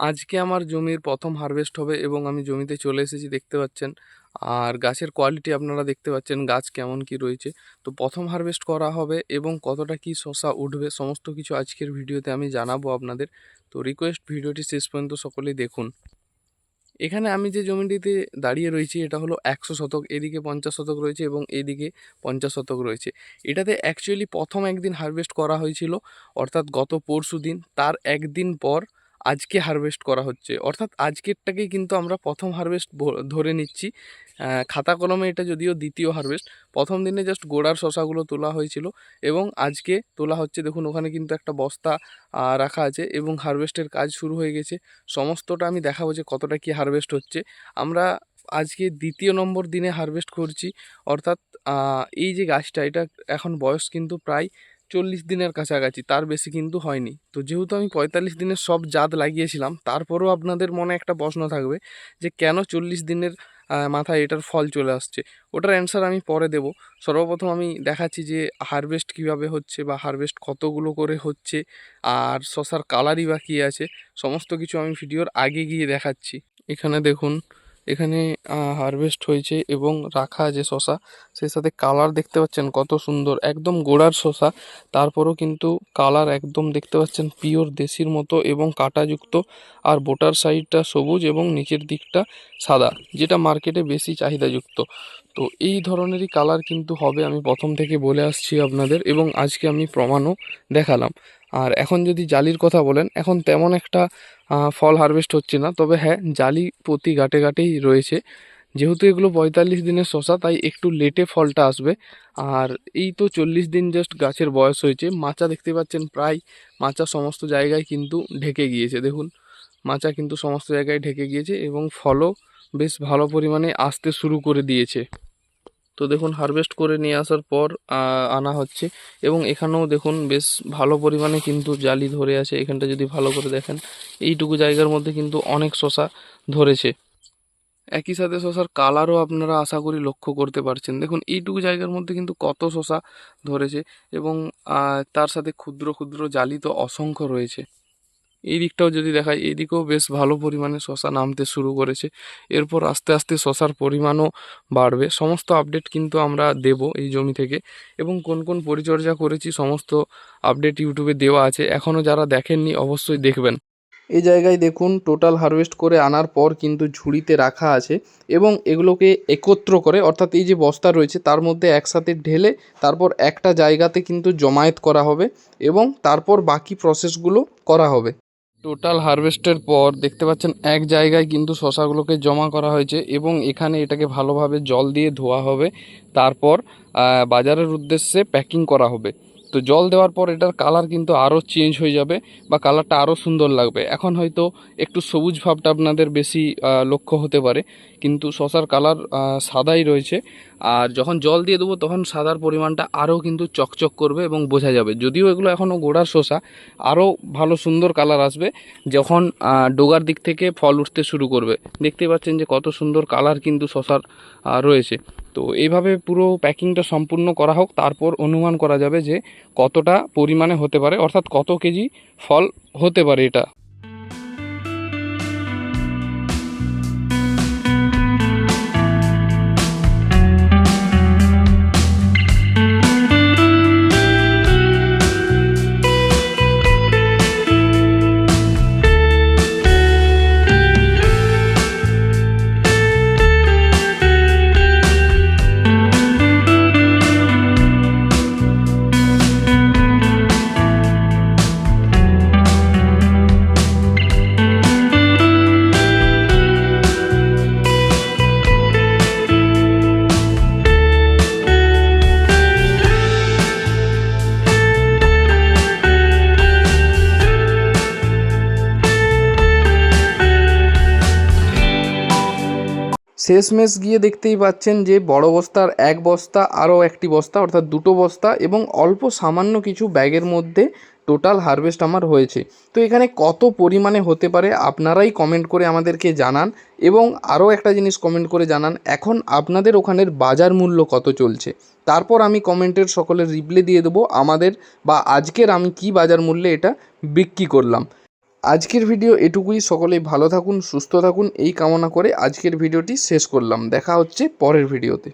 আজকে আমার জমির প্রথম হারভেস্ট হবে এবং আমি জমিতে চলে এসেছি, দেখতে পাচ্ছেন। আর গাছের কোয়ালিটি আপনারা দেখতে পাচ্ছেন, গাছ কেমন কি রয়েছে। তো প্রথম হারভেস্ট করা হবে এবং কতটা কি শশা উঠবে, সমস্ত কিছু আজকের ভিডিওতে আমি জানাব আপনাদের। তো রিকোয়েস্ট ভিডিওটি শেষ পর্যন্ত সকলেই দেখুন। এখানে আমি যে জমিটিতে দাঁড়িয়ে রয়েছি, এটা হলো একশো শতক, এদিকে পঞ্চাশ শতক রয়েছে এবং এদিকে পঞ্চাশ শতক রয়েছে। এটাতে অ্যাকচুয়ালি প্রথম একদিন হারভেস্ট করা হয়েছিল, অর্থাৎ গত পরশু দিন তার একদিন পর আজকে হারভেস্ট করা হচ্ছে। অর্থাৎ আজকেরটাকেই কিন্তু আমরা প্রথম হারভেস্ট ধরে নিচ্ছি। খাতা কলমে এটা যদিও দ্বিতীয় হারভেস্ট প্রথম দিনে জাস্ট গোড়ার শশাগুলো তোলা হয়েছিল এবং আজকে তোলা হচ্ছে, দেখুন ওখানে কিন্তু একটা বস্তা রাখা আছে এবং হারভেস্টের কাজ শুরু হয়ে গেছে। সমস্তটা আমি দেখাবো যে কতটা কি হারভেস্ট হচ্ছে। আমরা আজকে দ্বিতীয় নম্বর দিনে হারভেস্ট করছি। অর্থাৎ এই যে গাছটা, এটা এখন বয়স কিন্তু প্রায় চল্লিশ দিনের কাছাকাছি, তার বেশি কিন্তু হয়নি। তো যেহেতু আমি পঁয়তাল্লিশ দিনের সব জাত লাগিয়েছিলাম, তারপরেও আপনাদের মনে একটা প্রশ্ন থাকবে যে কেন চল্লিশ দিনের মাথায় এটার ফল চলে আসছে? ওটার অ্যান্সার আমি পরে দেব। সর্বপ্রথম আমি দেখাচ্ছি যে হারভেস্ট কীভাবে হচ্ছে বা হারভেস্ট কতগুলো করে হচ্ছে, আর শশার কালারই বা কী আছে, সমস্ত কিছু আমি ভিডিওর আগে গিয়ে দেখাচ্ছি। এখানে দেখুন এখানে হারভেস্ট হয়েছে এবং রাখা আছে শশা সেই সাথে কালার দেখতে পাচ্ছেন কত সুন্দর, একদম গোড়ার শশা তারপরও কিন্তু কালার একদম দেখতে পাচ্ছেন পিওর দেশির মতো এবং কাঁটাযুক্ত। আর বোটার সাইডটা সবুজ এবং নিচের দিকটা সাদা, যেটা মার্কেটে বেশি চাহিদাযুক্ত। তো এই ধরনেরই কালার কিন্তু হবে, আমি প্রথম থেকে বলে আসছি আপনাদের এবং আজকে আমি প্রমাণও দেখালাম। আর এখন যদি জালির কথা বলেন, এখন তেমন একটা ফল হারভেস্ট হচ্ছে না। তবে হ্যাঁ জালি প্রতি গাটে গাটেই রয়েছে। যেহেতু এগুলো পঁয়তাল্লিশ দিনের শশা তাই একটু লেটে ফলটা আসবে। আর এই তো চল্লিশ দিন জাস্ট গাছের বয়স হয়েছে। মাচা দেখতে পাচ্ছেন প্রায় মাচা সমস্ত জায়গায় কিন্তু ঢেকে গিয়েছে। দেখুন, মাচা কিন্তু সমস্ত জায়গায় ঢেকে গিয়েছে এবং ফলও বেশ ভালো পরিমাণে আসতে শুরু করে দিয়েছে। তো দেখুন হারভেস্ট করে নিয়ে আসার পর আনা হচ্ছে। এবং এখানেও দেখুন, বেশ ভালো পরিমাণে কিন্তু জালি ধরে আছে। এখানটা যদি ভালো করে দেখেন, এইটুকু জায়গার মধ্যে কিন্তু অনেক শশা ধরেছে। একই সাথে শশার কালারও আপনারা আশা করি লক্ষ্য করতে পারছেন। দেখুন, এইটুকু জায়গার মধ্যে কিন্তু কত শশা ধরেছে এবং তার সাথে ক্ষুদ্র ক্ষুদ্র জালি তো অসংখ্য রয়েছে। এই দিকটাও যদি দেখায় এই দিকেও বেশ ভালো পরিমাণে শশা নামতে শুরু করেছে। এরপর আস্তে আস্তে শশার পরিমাণও বাড়বে। সমস্ত আপডেট কিন্তু আমরা দেব এই জমি থেকে। এবং কোন কোন পরিচর্যা করেছি সমস্ত আপডেট ইউটিউবে দেওয়া আছে। এখনও যারা দেখেননি অবশ্যই দেখবেন। এই জায়গায় দেখুন টোটাল হারভেস্ট করে আনার পর কিন্তু ঝুড়িতে রাখা আছে এবং এগুলোকে একত্র করে, অর্থাৎ এই যে বস্তা রয়েছে, তার মধ্যে একসাথে ঢেলে তারপর একটা জায়গাতে কিন্তু জমায়েত করা হবে এবং তারপর বাকি প্রসেসগুলো করা হবে। টোটাল হারভেস্টের পর দেখতে পাচ্ছেন এক জায়গায় কিন্তু শশাগুলোকে জমা করা হয়েছে এবং এখানে এটাকে ভালোভাবে জল দিয়ে ধোয়া হবে। তারপর বাজারের উদ্দেশ্যে প্যাকিং করা হবে। তো জল দেওয়ার পর এটার কালার কিন্তু আরও চেঞ্জ হয়ে যাবে বা কালারটা আরও সুন্দর লাগবে। এখন হয়তো একটু সবুজ ভাবটা আপনাদের বেশি লক্ষ্য হতে পারে। কিন্তু শশার কালার সাদাই রয়েছে। আর যখন জল দিয়ে দেবো তখন সাদার পরিমাণটা আরও কিন্তু চকচক করবে এবং বোঝা যাবে। যদিও এগুলো এখনও গোড়ার শশা আরও ভালো সুন্দর কালার আসবে যখন ডোগার দিক থেকে ফল উঠতে শুরু করবে। দেখতে পাচ্ছেন যে কত সুন্দর কালার কিন্তু শশার রয়েছে। তো এইভাবে পুরো প্যাকিংটা সম্পূর্ণ করা হোক, তারপর অনুমান করা যাবে যে কতটা পরিমাণে হতে পারে, অর্থাৎ কত কেজি ফল হতে পারে এটা। শেষমেশ গিয়ে দেখতেই পাচ্ছেন যে বড় বস্তার এক বস্তা, আরও একটি বস্তা, অর্থাৎ দুটো বস্তা এবং অল্প সামান্য কিছু ব্যাগের মধ্যে টোটাল হারভেস্ট আমার হয়েছে। তো এখানে কত পরিমাণে হতে পারে আপনারাই কমেন্ট করে আমাদেরকে জানান এবং আরও একটা জিনিস কমেন্ট করে জানান, এখন আপনাদের ওখানের বাজার মূল্য কত চলছে? তারপর আমি কমেন্টের সকলের রিপ্লাই দিয়ে দেবো আমাদের বা আজকের আমি কি বাজার মূল্যে এটা বিক্রি করলাম। আজকের ভিডিও এটুকুই। সকলেই ভালো থাকুন, সুস্থ থাকুন। এই কামনা করে আজকের ভিডিওটি শেষ করলাম। দেখা হচ্ছে পরের ভিডিওতে।